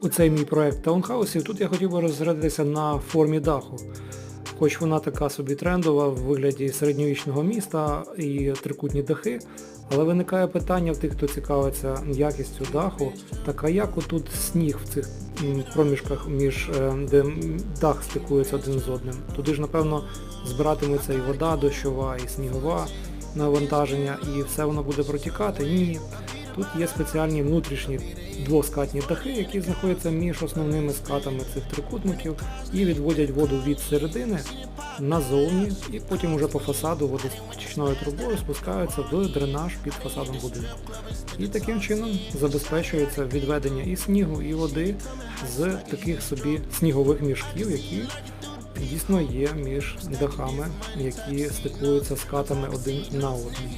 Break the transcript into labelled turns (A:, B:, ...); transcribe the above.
A: оцей мій проект таунхаусів, тут я хотів би розглядатися на формі даху. Хоч вона така собі трендова в вигляді середньовічного міста і трикутні дахи, але виникає питання в тих, хто цікавиться якістю даху, так а як отут сніг в цих проміжках, між е, де дах стикується один з одним. Туди ж, напевно, збиратиметься і вода дощова, і снігова навантаження, і все воно буде протікати. Ні. Тут є спеціальні внутрішні двоскатні дахи, які знаходяться між основними скатами цих трикутників і відводять воду від середини назовні, і потім уже по фасаду водостічною трубою спускаються в дренаж під фасадом будинку. І таким чином забезпечується відведення і снігу, і води з таких собі снігових мішків, які дійсно є між дахами, які стикуються скатами один на один.